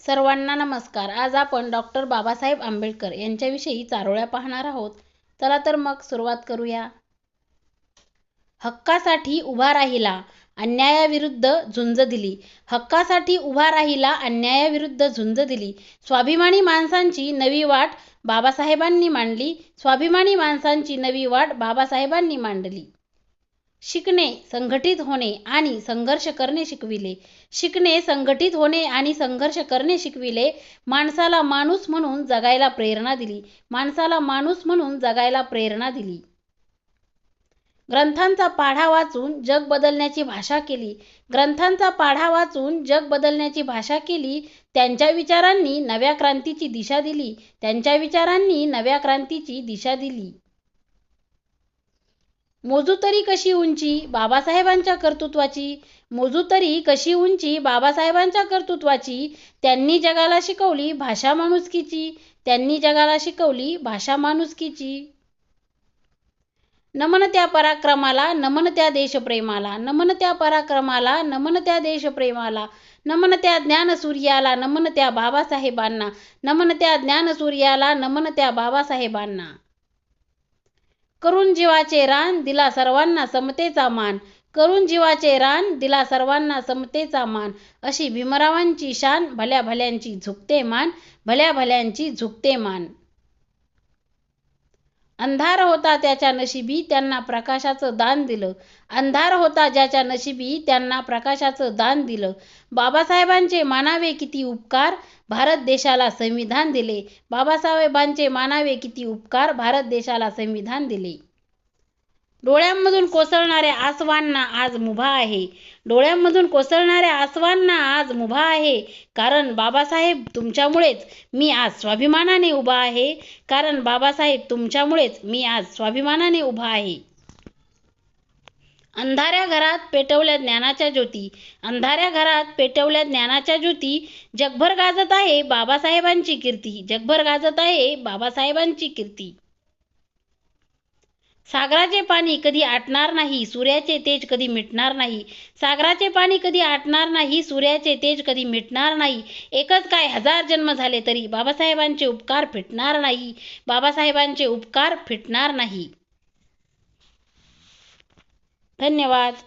सर्वांना नमस्कार. आज आपण डॉक्टर बाबासाहेब आंबेडकर यांच्याविषयी चारोळ्या पाहणार आहोत. चला तर मग सुरुवात करूया. हक्कासाठी उभा राहिला अन्यायाविरुद्ध झुंज दिली. हक्कासाठी उभा राहिला अन्यायाविरुद्ध झुंज दिली. स्वाभिमानी माणसांची नवी वाट बाबासाहेबांनी मांडली. स्वाभिमानी माणसांची नवी वाट बाबासाहेबांनी मांडली. शिकणे संघटित होणे आणि संघर्ष करणे शिकविले. शिकणे संघटित होणे आणि संघर्ष करणे शिकविले. माणसाला माणूस म्हणून जगायला प्रेरणा दिली. माणसाला माणूस म्हणून जगायला प्रेरणा दिली. ग्रंथांचा पाढा वाचून जग बदलण्याची भाषा केली. ग्रंथांचा पाढा वाचून जग बदलण्याची भाषा केली. त्यांच्या विचारांनी नव्या क्रांतीची दिशा दिली. त्यांच्या विचारांनी नव्या क्रांतीची दिशा दिली. मोजू तरी कशी उंची बाबासाहेबांच्या कर्तृत्वाची? मोजू तरी कशी उंची बाबासाहेबांच्या कर्तृत्वाची? त्यांनी जगाला शिकवली भाषा माणुसकीची. त्यांनी जगाला शिकवली भाषा माणुसकीची. नमन त्या पराक्रमाला नमन त्या देशप्रेमाला नमन त्या पराक्रमाला नमन त्या देशप्रेमाला नमन त्या ज्ञानसूर्याला नमन त्या बाबासाहेबांना नमन त्या ज्ञानसूर्याला नमन त्या बाबासाहेबांना. करून जीवाचे रान दिला सर्वांना समतेचा मान. करून जीवाचे रान दिला सर्वांना समतेचा मान. अशी भीमरावांची शान भल्या भल्यांची झुकते मान. भल्या भल्यांची झुकते मान. अंधार होता त्याच्या नशिबी त्यांना प्रकाशाचं दान दिलं. अंधार होता ज्याच्या नशिबी त्यांना प्रकाशाचं दान दिलं. बाबासाहेबांचे मानावे किती उपकार भारत देशाला संविधान दिले. बाबासाहेबांचे मानावे किती उपकार भारत देशाला संविधान दिले. डोळ्यांमधून कोसळणाऱ्या आसवांना आज मुभा आहे. डोळ्यांमधून कोसळणाऱ्या आसवांना आज मुभा आहे. कारण बाबासाहेब तुमच्यामुळेच मी आज स्वाभिमानाने उभा आहे. कारण बाबासाहेब तुमच्यामुळेच मी आज स्वाभिमानाने उभा आहे. अंधाऱ्या घरात पेटवल्या ज्ञानाच्या ज्योती. अंधाऱ्या घरात पेटवल्या ज्ञानाच्या ज्योती. जगभर गाजत आहे बाबासाहेबांची कीर्ती. जगभर गाजत आहे बाबासाहेबांची कीर्ती. सागराचे पाणी कधी आटणार नाही सूर्याचे तेज कधी मिटणार नाही. सागराचे पाणी कधी आटणार नाही सूर्याचे तेज कधी मिटणार नाही. एकच काय हजार जन्म झाले तरी बाबासाहेबांचे उपकार फिटणार नाही. बाबासाहेबांचे उपकार फिटणार नाही. धन्यवाद.